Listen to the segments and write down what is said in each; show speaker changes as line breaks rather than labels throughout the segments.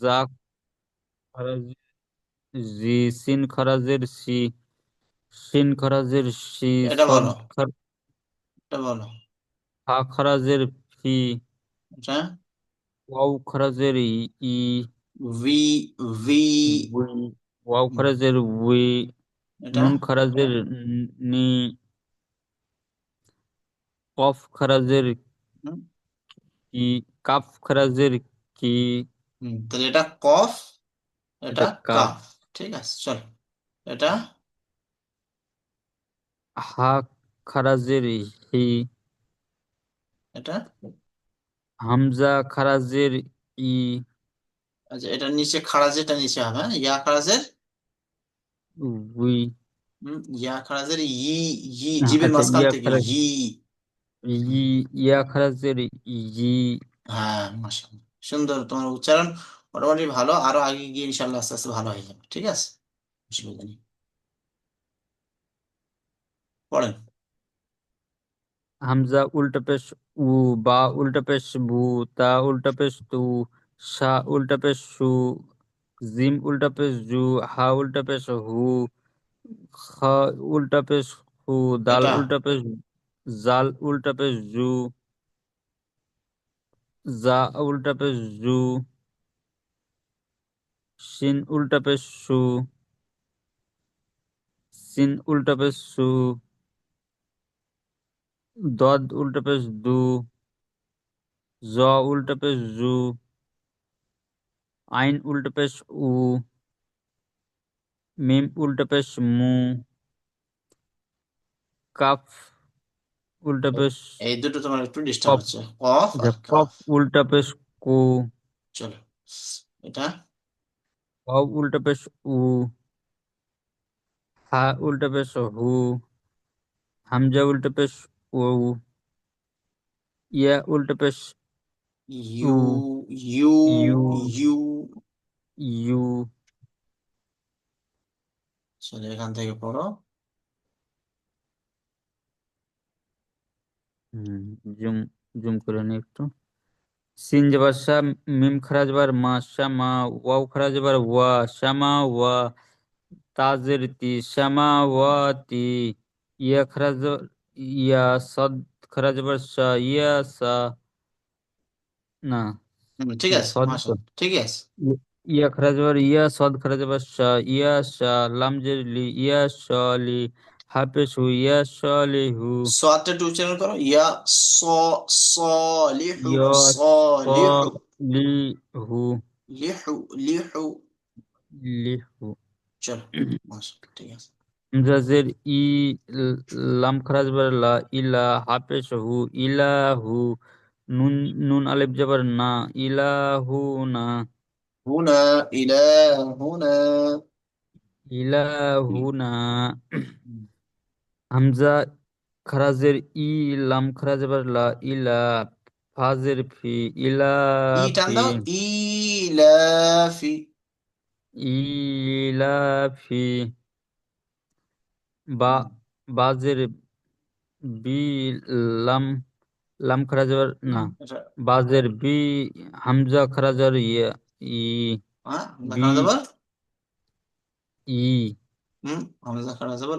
জা খারাজের জি সিন খারাজের সি সিন খারাজের সি
এটা বলো এটা বলো
হা খারাজের ফি
এটা
ওয়াও খারাজের ই
ভি ভি।
ওয়াও খারাজের উই
এটা
নুন খারাজের ন- কফ খারাজের কি কাফ খারাজের কি।
হুম, তাহলে এটা কফ এটা
কাফ।
ঠিক আছে চলো। এটা
হা খারাজের হি।
এটা?
হামজা খারাজের ই।
আচ্ছা এটা নিচে খারাজেরটা নিচে হবে হ্যাঁ? ইয়া খারাজের?
উই।
ইয়া খারাজের ই ই
আচ্ছা
মাঝখান
ইয়া
থেকে
খারাজ
ই।
ই ইয়া খারাজের ই।
হ্যাঁ মাশাআল্লাহ। সুন্দর তোমার উচ্চারণ মোটামুটি ভালো। আরও আগে গিয়ে ইনশাল্লাহ আস্তে আস্তে ভালো হয়ে যাবে ঠিক আছে? অসুবিধা নেই। পড়েন।
হামজা উল্টা পেশ উ বা উল্টা পেশ বু তা উল্টা পেশ তু সা উল্টা পেশ সু জিম উল্টা পেশ জু হা উল্টা পেশ হু খ উল্টা পেশ হু দাল উল্টা পেশ জাল উল্টা পেশ জু জা উল্টা পেশ জু শিন উল্টা পেশ সু, সিন উল্টা পেশ সু, দদ উল্টা দু, জ উল্টা জু, আইন উল্টা পেশ উ, মিম উল্টা পেশ মু, কাফ উল্টা পেশ
এই দুটো তোমার একটু ডিস্টার্ব হচ্ছে। কফ আর
কফ
কাফ
উল্টা পেশ কু।
চলো। এটা?
ওয়াও উল্টা পেশ উ। হা উল্টা পেশ হু। হামজা উল্টা পেশ উ। ইয়া উল্টা পেশ
ইউ ইউ
ইউ।
ইউ।
ইউ।
চলো এখান থেকে পড়ো।
হুম জুম জুম করে নি একটু। সিন যাবার সা মিম খারা যাবার মা শামা ওয়াও খারা যাবার ওয়া শামা ওয়া তাজের তি শামা ওয়া তি ইয়া খারা ইয়া সদ খারা যাবার সা ইয়া সা না
ঠিক আছে মাশাআল্লাহ ঠিক আছে।
ইয়া খারা যাবার ইয়া সদ খারা যাবার সা ইয়া সা লাম জের লি ইয়া শালি হাফেজ হু ইয়া শালিহু
সাদটা একটু উচ্চারণ করো। ইয়া স সলিহু
ইয়া
সলিহু। লিহু লিহু।
লিহু।
চলো ঠিক আছে।
হামজাজের ই লাম খারাজ বার লা ইলা হাফেজ হু ইলাহু। নুন নুন আলিফ যাবার না ইলাহু না।
হুনা ইলাহুনা
ইলাহু না। হামজা খারাজের ই লাম খারাজ বার লা ইলা ফাজের ফি
ই টান
ইলাফি
দাও। ইলাফি।
ইলাফি। বা বাজের বি লাম লাম খারাজ বার না
এটা
বাজের বি হামজা খারাজার ইয়া ই। বি। ই।
হুম হামজা খারা যাবে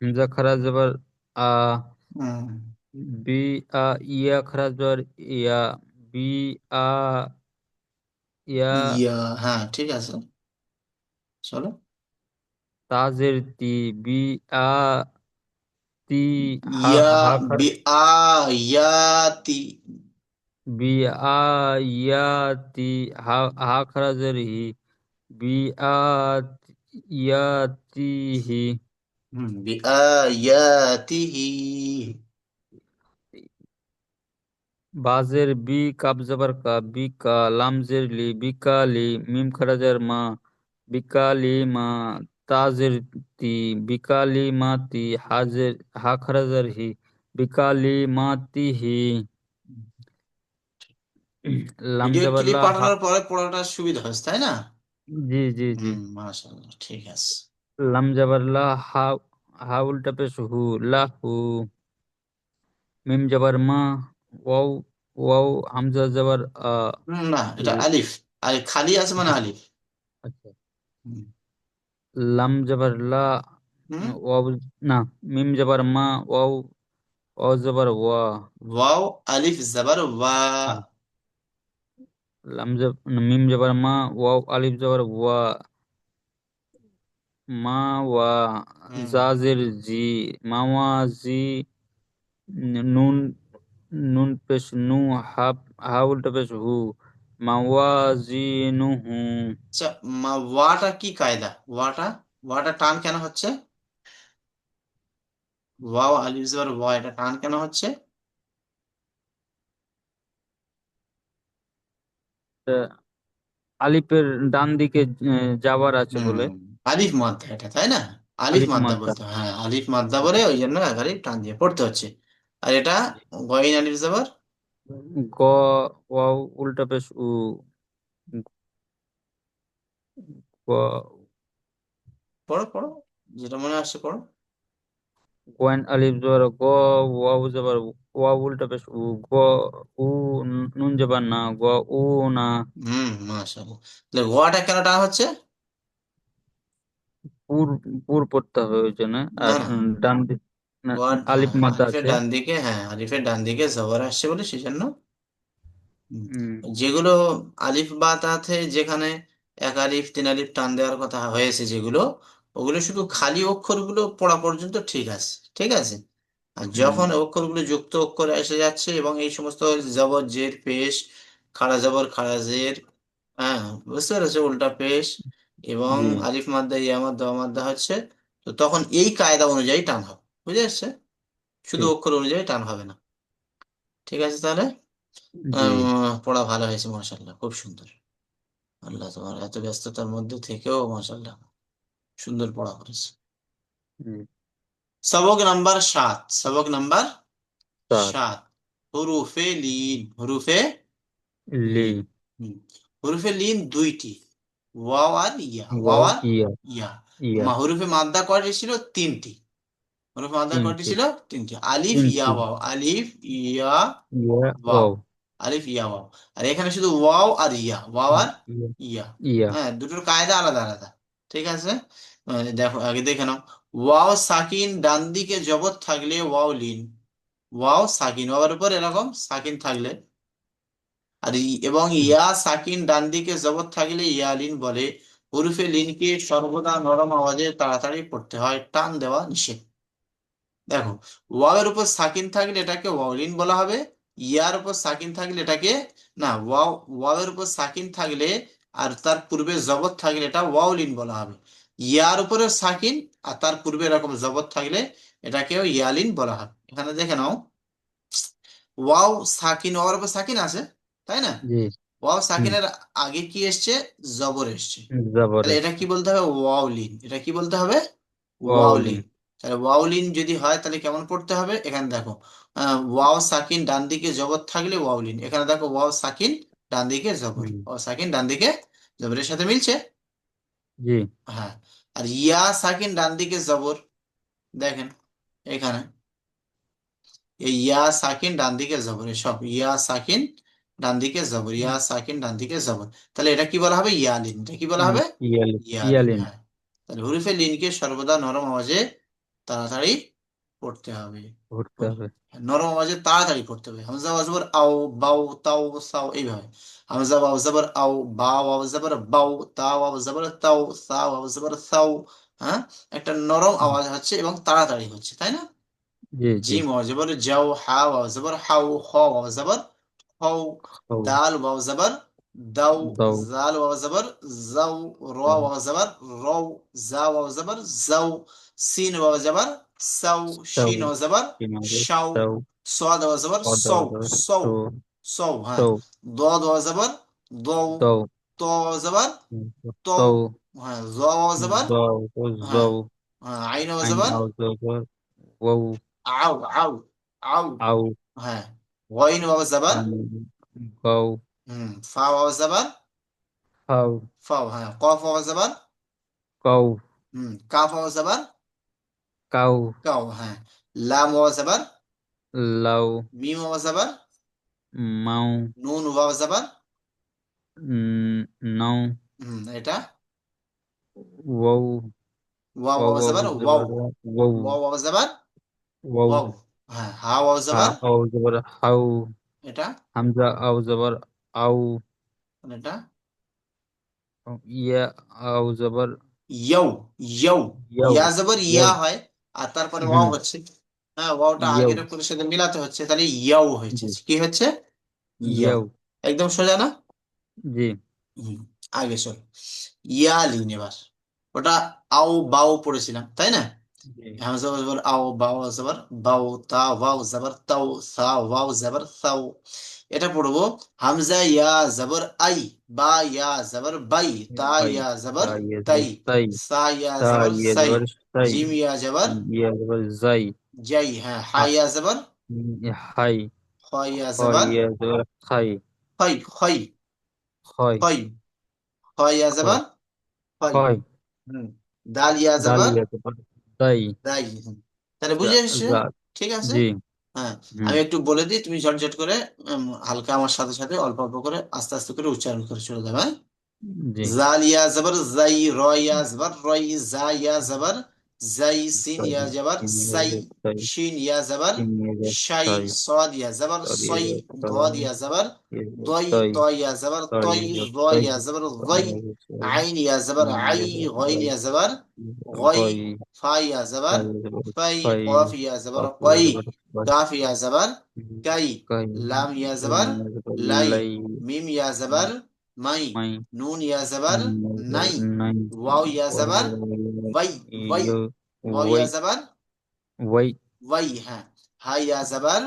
আ
হামজা খারাজাবার আ
হুম
বি আ ইয়া খারাজার ইয়া বি আ ইয়া
ইয়া হ্যাঁ ঠিক আছে চলো
তাজের তি বি আ তি হা
ইয়া
হা খারা
বি আয়াতি
বি আ ইয়া তি হা হা খারাজার হি বি আ ইয়া তি হি
হুম বি আয়াতিহি
বাজের বি কাব জবর কা বি কা লাম জের লি বিকালি মিম খারাজার মা বিকালি মা তাজের তি বিকালি মাতি হাজের হা খারাজার হি বিকালি মাতি হি। লাম
ভিডিও
জবর
ক্লিপ
লা হা
পাঠানোর পরে পড়াটা সুবিধা হয়েছে তাই না?
জি জি জি।
হুম মাশাআল্লাহ ঠিক আছে।
লাম জবর লা হা হা উল্টা পেশ হু লাহু মিম জবর মা ওয়াও ওয়াও হামজা জবর
না এটা আলিফ আর খালি আছে মানে আলিফ।
আচ্ছা। লাম জবর লা ওয়াও না মিম জবর মা ওয়াও ওয়াও জবর ওয়া।
ওয়াও আলিফ জবর ওয়া।
লাম জব মিম জবর মা ওয়াও আলিফ জবর ওয়া। মা ওয়া জাজের জি মাওয়া জি নুন নুন পেশ নু হাফ হা উল্টা পেশ হু মাওয়াজিনুহু
আচ্ছা মা ওয়াটা কি কায়দা? ওয়াটা ওয়াটা টান কেন হচ্ছে? ওয়াও আলিফ জবর ওয়া এটা টান কেন হচ্ছে?
আলিফের ডান দিকে যাওয়ার আছে বলে।
আলিফ মাদ্দা এটা তাই না? আলিফ
আলিফ
মাদ্দা
মাদ্দা।
বলতে হয়। হ্যাঁ আলিফ মাদ্দা বলে ওই জন্য একালি টান দিয়ে পড়তে হচ্ছে। আর এটা গইন আলিফ জবর?
গ ওয়াও উল্টা পেশ উ। গ।
পড়ো পড়ো যেটা মনে আসছে পড়ো।
গোয়েন আলিফ জবর গ ওয়াও জবর ওয়াও উল্টা পেশ উ গ উ নুন জবর না গ উ না।
হুম মাশাআল্লাহ। তাহলে ওয়াটা কেন টান হচ্ছে?
পুর পুর পড়তে হবে ওই জন্য। আর ডান দিক না, আলিফ
আলিফের
আছে।
ডান দিকে হ্যাঁ আলিফের ডান দিকে জবর আসছে বলে সেই জন্য হুম।
হুম।
যেগুলো আলিফ বা তাতে যেখানে এক আলিফ তিন আলিফ টান দেওয়ার কথা হয়েছে যেগুলো ওগুলো শুধু খালি অক্ষরগুলো পড়া পর্যন্ত ঠিক আছে ঠিক আছে? আর যখন অক্ষরগুলো যুক্ত অক্ষর এসে যাচ্ছে এবং এই সমস্ত জবর জের পেশ খাড়া জবর খাড়া জের হ্যাঁ বুঝতে পেরেছ? উল্টা পেশ এবং আলিফ মাদ্দা ইয়া মাদ্দা ওয়া মাদ্দা হচ্ছে তো তখন এই কায়দা অনুযায়ী টান হবে বুঝে আসছে? শুধু অক্ষর অনুযায়ী টান হবে না। ঠিক আছে তাহলে? পড়া ভালো হয়েছে মাশাল্লাহ খুব সুন্দর। আল্লাহ তোমার এত ব্যস্ততার মধ্যে থেকেও মাশাল্লাহ সুন্দর পড়া করেছে। সবক নাম্বার সাত সবক নাম্বার
সাত।
হুরুফে লিন হুরুফে লিন। হুরুফে লিন দুইটি। ওয়াও আর ইয়া ওয়াও
ওয়াও
আর
ইয়া।
ইয়া মা হুরুফে মাদ্দা কয়টি ছিল তিনটি। হুরুফে মাদ্দা কয়টি ছিল তিনটি। আলিফ ইয়া ওয়াও। আলিফ ইয়া ওয়াও। আলিফ ইয়া ওয়াও। আর এখানে শুধু ওয়াও আর ইয়া। ওয়াও আর
ইয়া।
হ্যাঁ দুটোর কায়দা আলাদা আলাদা। ঠিক আছে? দেখো আগে দেখে নাও। ওয়াও সাকিন ডান দিকে জবর থাকলে ওয়াও লিন। ওয়াও সাকিন। ওয়ার উপর এরকম সাকিন থাকলে। আর এবং ইয়া সাকিন ডান দিকে জবর থাকলে ইয়া লিন বলে। হুরুফে লিনকে সর্বদা নরম আওয়াজে তাড়াতাড়ি পড়তে হয় টান দেওয়া নিষেধ। দেখো ওয়াওয়ের উপর সাকিন থাকলে এটাকে ওয়াওলিন বলা হবে ইয়ার উপর সাকিন থাকলে এটাকে না ওয়াও ওয়াওয়ের উপর সাকিন থাকলে আর তার পূর্বে জবর থাকলে এটা ওয়াওলিন বলা হবে। ইয়ার উপরে সাকিন আর তার পূর্বে এরকম জবর থাকলে এটাকেও ইয়ালিন বলা হবে। এখানে দেখে নাও ওয়াও সাকিন ওয়ার উপর সাকিন আছে? তাই না? ওয়াও সাকিনের আগে কি এসছে? জবর এসছে। তাহলে এটা কি বলতে হবে? ওয়াওলিন। এটা কি বলতে হবে?
ওয়াওলিন।
ওয়াওলিন। তাহলে ওয়াওলিন যদি হয় তাহলে কেমন পড়তে হবে? এখানে দেখো ওয়াও সাকিন ডান দিকে জবর থাকলে ওয়াওলিন। এখানে দেখো ওয়াও সাকিন ডান দিকে জবর। ওয়াও সাকিন ডান দিকে জবরের সাথে মিলছে?
জি।
হ্যাঁ। আর ইয়া সাকিন ডান দিকে জবর। দেখেন এখানে। এই ইয়া সাকিন ডান দিকে জবর। সব ইয়া সাকিন ডান দিকে জবর ইয়া সাকিন ডান দিকে জবর। তাহলে এটা কি বলা হবে? ইয়ালিন। এটা কি বলা হবে?
ইয়ালিন।
হ্যাঁ। তাহলে হুরুফে লিনকে সর্বদা নরম আওয়াজে তাড়াতাড়ি পড়তে হবে।
পড়তে হবে।
নরম আওয়াজে তাড়াতাড়ি পড়তে হবে। হামজা ওয়াও জবর আও বাও তাও সাও এইভাবে। হামজা ওয়াও জবর আও বা ওয়াও জবর বাও তা ওয়াও জবর তাও সা ওয়াও জবর সাও হ্যাঁ? একটা নরম আওয়াজ হচ্ছে এবং তাড়াতাড়ি হচ্ছে তাই না?
জি জি।
জিম ওয়াও জবর যাও হা ওয়াও জবর হাও খ ওয়াও জবর أو أو
دال
واو زبر دو دو زال
واو
زبر زو رو واو زبر رو زا واو زبر زو سين
واو
زبر سو شين
واو
زبر
شو
صاد واو
زبر
سو
سو
سو ها ضاد واو زبر ضو
دو
تو واو
زبر
تو ها
زو
واو
زبر
زو عين
واو زبر واو
عو عو عو
عو
ها ওয়াইন ওয়া
যাবার
ফাও হুম ফা ওয়া যাবার
ফাও
ফাও হ্যাঁ কফ ওয়া যাবার
কাউ
হুম কাফ ওয়া যাবার
কাউ
কাউ হ্যাঁ লাম ওয়া যাবার
লাউ
মিম ওয়া যাবার
মাউ
নুন ওয়া
যাবার নাও
হুম এটা
ওয়াও ওয়াও
ওয়া যাবার
ওয়াও
ওয়াও ওয়া যাবার
ওয়াও
হ্যাঁ হা ওয়াও
হা
জাবার
আও জবর হাউ
এটা?
হামজা আও জবর আউ
আর এটা?
ইয়া আও জবর।
ইয়াও ইয়াও
ইয়াও
ইয়া জাবার ইয়া
ইয়াও
হয় আর তারপরে
হুম।
হচ্ছে। হ্যাঁ ওয়াওটা
ইয়াও
আগের অক্ষরের সাথে মিলাতে হচ্ছে তাহলে ইয়াও হয়েছে।
জি।
কি হচ্ছে? ইয়াও
ইয়াও
একদম সোজা না?
জি।
হুম, আগে চল। ইয়া লিন এবার। ওটা আও বাও পড়েছিলাম তাই না?
জি
হামজা জবর আও বাও জবর বাও তা ওয়াও জবর তাও সা ওয়াও জবর তাও এটা পড়ব হামজা ইয়া জবর আই বা ইয়া জবর বাই তা ইয়া জবর তাই সা ইয়া জবর সাই জিম ইয়া জবর
ইয়া জবর জাই
জাই হ্যাঁ হা ইয়া জবর
হাই
খ ইয়া জবর
ইয়া জবর খাই
খই খই
খয়
খই খ ইয়া জবর খই দাল ইয়া জবর
দাই
হুম। তাহলে বুঝে এসছে? ঠিক আছে?
জি।
হ্যাঁ আমি একটু বলে দিই তুমি ঝটঝট করে হালকা আমার সাথে সাথে অল্প অল্প করে আস্তে আস্তে করে উচ্চারণ করে চলে যাবে হ্যাঁ?
জি।
জাল ইয়া জবর জাই র ইয়া জবর ই জা ইয়া জবর
زي
سين يا زبر
سي شين يا
زبر
شاي
صاد يا
زبر صي
ضاد يا
زبر ضي
طاي
يا
زبر طي ضا
يا
زبر
ضي
عين
يا
زبر عي
غين
يا
زبر غي
فا يا زبر
في
قاف
يا زبر
قي
كاف
يا زبر
كي
لام يا زبر لي
ميم يا زبر
مي
نون
يا زبر ني
واو يا
زبر
জবর
ইয়া জবর ইয়া জবর
ইয়া জবর
ইয়া জবর ইয়া জবর
ইয়া জবর
ইয়া জবর ওয়াই ওয়াই
ওয়াই
ইয়া
ওয়াই
ওয়াই হ্যাঁ হাই ইয়া জবর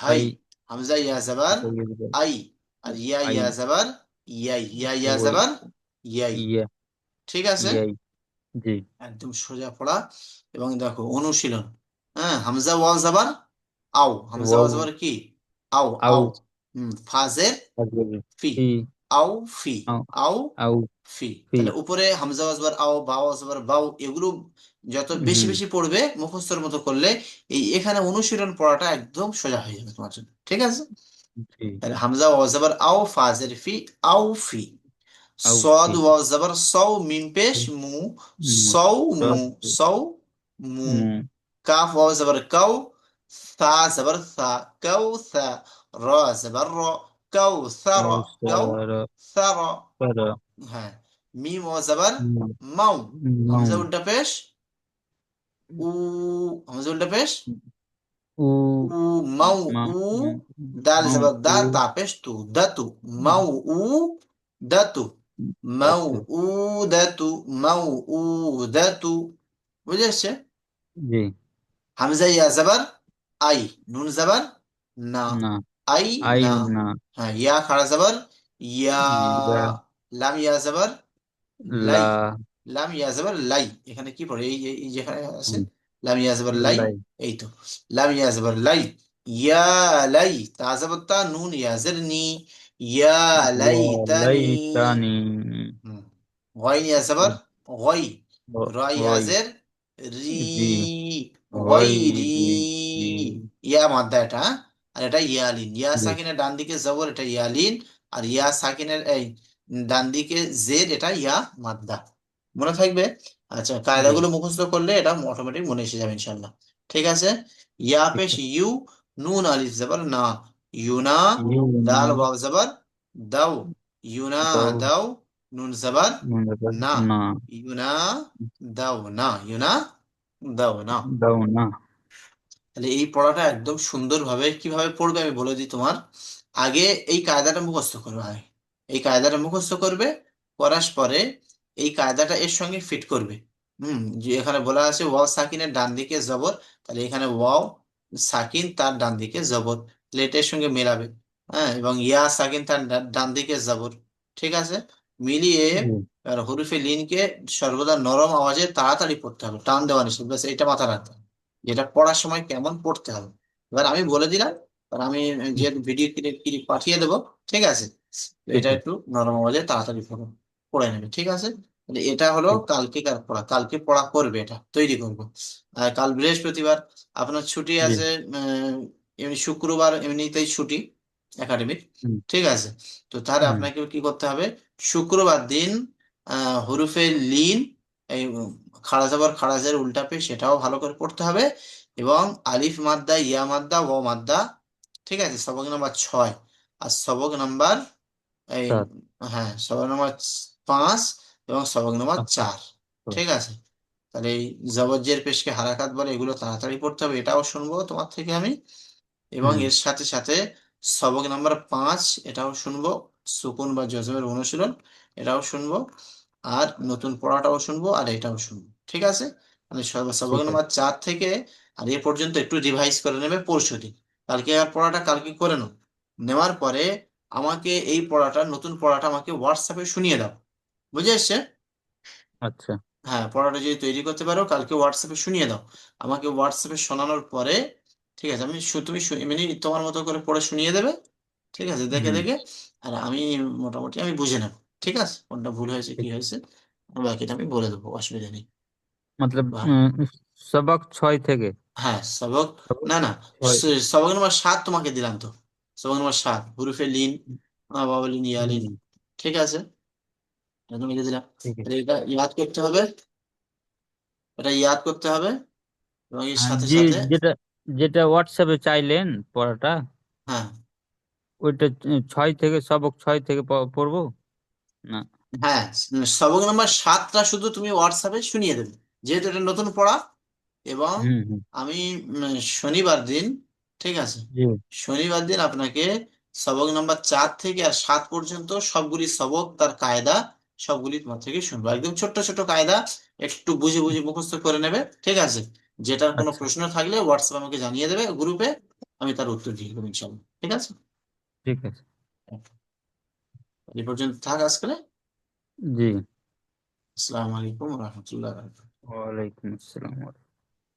হাই ইয়া
হামজা ইয়া জবর
ইয়া জবর
আই আর ইয়া ইয়া জবর ইয়াই ইয়া ইয়া
ওয়াই
ইয়াই ঠিক আছে?
জি
একদম সোজা পড়া। এবং দেখো অনুশীলন। হ্যাঁ হামজা ওয়াও জবর আও হামজা ওয়াও
ওয়াও
কি? আও আও হুম ফাজের ফি। আও ফি আও
আউ
ফি তাহলে উপরে হামজা আও বাও বাউ এগুলো যত বেশি বেশি পড়বে মুখস্থের মতো করলে এই এখানে অনুশীলন পড়াটা একদম সোজা হয়ে যাবে তোমার জন্য। ঠিক আছে? তাহলে হামজা ওয়াজাবার আও ফাজের ফি আও ফি। সদ মিম পেশ
মু।
সৌ মু। সৌ মু। কাফ ওয়াজবার কাও। সা জাবার সা।
কাউ
সা।
র
জাবার র। হ্যাঁ। মিম
ও
জবর
মাউ
হামজা উল্টা পেশ। উ হামজা উল্টা পেশ।
উ
মাউ উ দাল জবর
দাল
তা পেশ তু দাতু মাউ উ দাতু আচ্ছা।
মাউ
উ দাতু মাউ উ দাতু বুঝে আসছে?
জি।
হামজা ইয়া জবর আই নুন জবর না।
না।
আই না। হ্যাঁ ইয়া খাড়া জবর ইয়া। লাম ইয়া জবর লাই লাম ইয়া জবর লাই। এখানে কি পড়ে? এই এই- যেখানে আছে লাম ইয়া জবর লাই। এই তো। লাম ইয়া লাই। ইয়া লাই তা নুন ইয়া জরনি। ইয়া লাইতানি গইন ইয়া জবর রা ইয়া
ওই
জের রি।
জি।
ইয়া মাদ্দা এটা হ্যাঁ? আর এটা ইয়ালিন। ইয়া সাকিনের ডান দিকে জবর এটা ইয়ালিন। আর ইয়া সাকিনের এই ডান দিকে জের এটা ইয়া মাদ্দা। মনে থাকবে? আচ্ছা কায়দাগুলো মুখস্থ করলে এটা অটোমেটিক মনে এসে যাবে ইনশাল্লাহ ঠিক আছে? ইয়া পেশ ইউ নুন আলিফ জবর না। ইউনা দাল ওয়াও জবর দাও ইউনা
দাও
নুন জবর না। ইউনা দাও না ইউনা দাও না
দাও না।
তাহলে এই পড়াটা একদম সুন্দরভাবে কীভাবে পড়বে আমি বলে দিই তোমার। আগে এই কায়দাটা মুখস্থ করবে আগে। এই কায়দাটা মুখস্থ করবে করার পরে এই কায়দাটা এর সঙ্গে ফিট করবে। হুম যে এখানে বলা আছে ওয়াও সাকিনের ডান দিকে জবর তাহলে এখানে ওয়াও সাকিন তার ডান দিকে জবর লেটের সঙ্গে মেলাবে। হ্যাঁ এবং ইয়া সাকিন তার ডান দিকে জবর ঠিক আছে? মিলিয়ে আর হরফে লিনকে সর্বদা নরম আওয়াজে তাড়াতাড়ি পড়তে হবে টান দেওয়া নিষেধ ব্যাস এটা মাথা রাখতে হবে। যেটা পড়ার সময় কেমন পড়তে হবে। এবার আমি বলে দিলাম আমি যে ভিডিও ক্লিপ পাঠিয়ে দেবো ঠিক আছে? এটা একটু নরম আওয়াজে তাড়াতাড়ি পড়ো পড়ে নেবে ঠিক আছে? তাহলে এটা হলো কালকে কার পড়া কালকে পড়া করবে এটা তৈরি করব। আর কাল বৃহস্পতিবার আপনার ছুটি আছে এমনি শুক্রবার এমনিতেই ছুটি একাডেমিক ঠিক আছে? তো তাহলে আপনাকে কি করতে হবে? শুক্রবার দিন আহ হরুফে লিন এই খাড়া জবর খাড়াজের উল্টা পে সেটাও ভালো করে পড়তে হবে এবং আলিফ মাদ্দা ইয়া মাদ্দা ও মাদ্দা ঠিক আছে? সবক নাম্বার ছয়। আর সবক নাম্বার এই
সাত
হ্যাঁ সবক নাম্বার পাঁচ এবং সবক নাম্বার
আচ্ছা।
চার ঠিক আছে? তাহলে এই জবরজের পেশকে হারাকাত বলে এগুলো তাড়াতাড়ি পড়তে হবে এটাও শুনব তোমার থেকে আমি। এবং
হুম।
এর সাথে সাথে সবক নাম্বার পাঁচ এটাও শুনব। সুকুন বা জজমের অনুশীলন এটাও শুনব। আর নতুন পড়াটাও শুনব আর এটাও শুনব ঠিক আছে? মানে সব- সবক
ঠিক আছে।
নাম্বার চার থেকে আর এ পর্যন্ত একটু রিভাইজ করে নেবে পরশু দিন কালকে আর পড়াটা কালকে করে নাও। নেওয়ার পরে আমাকে এই পড়াটা নতুন পড়াটা আমাকে হোয়াটসঅ্যাপে শুনিয়ে দাও। বুঝে এসছে?
আচ্ছা।
হ্যাঁ পড়াটা যদি তৈরি করতে পারো কালকে হোয়াটসঅ্যাপে শুনিয়ে দাও। আমাকে হোয়াটসঅ্যাপে শোনানোর পরে ঠিক আছে আমি তুমি এমনি তোমার মতো করে পড়ে শুনিয়ে দেবে ঠিক আছে দেখে দেখে আর আমি মোটামুটি আমি বুঝে নেব ঠিক আছে? কোনটা ভুল হয়েছে কি হয়েছে বাকিটা আমি বলে দেবো অসুবিধা নেই।
মতলব সবক ছয় থেকে?
হ্যাঁ সবক না না সবক নম্বর সাত তোমাকে দিলাম তো। সবক নম্বর সাত হুরুফে লিন ইয়ালিন
হুম।
ঠিক আছে? তুমি দিলাম। এটা ইয়াদ করতে হবে। এটা ইয়াদ করতে হবে এবং এর সাথে সাথে
যেটা যেটা হোয়াটসঅ্যাপে চাইলেন পড়াটা
হ্যাঁ।
ওইটা ছয় থেকে সবক ছয় থেকে পড়ব? না।
হ্যাঁ সবক নম্বর সাতটা শুধু তুমি হোয়াটসঅ্যাপে শুনিয়ে দেবে। যেহেতু এটা নতুন পড়া এবং আমি শনিবার দিন ঠিক আছে?
জি।
শনিবার দিন আপনাকে সবক নাম্বার চার থেকে আর সাত পর্যন্ত সবগুলি সবক তার কায়দা সবগুলি তোমার থেকে শুনব। একদম ছোট্ট ছোট কায়দা একটু বুঝে বুঝে মুখস্থ করে নেবে ঠিক আছে? যেটার কোনো
আচ্ছা।
প্রশ্ন থাকলে হোয়াটসঅ্যাপে আমাকে জানিয়ে দেবে গ্রুপে আমি তার উত্তর দিয়ে দেবো ইনশাল্লাহ ঠিক আছে?
ঠিক আছে।
এই পর্যন্ত থাক আজকে।
জি।
আসসালামু আলাইকুম রহমতুল্লাহ
ওয়ালাইকুম আসসালাম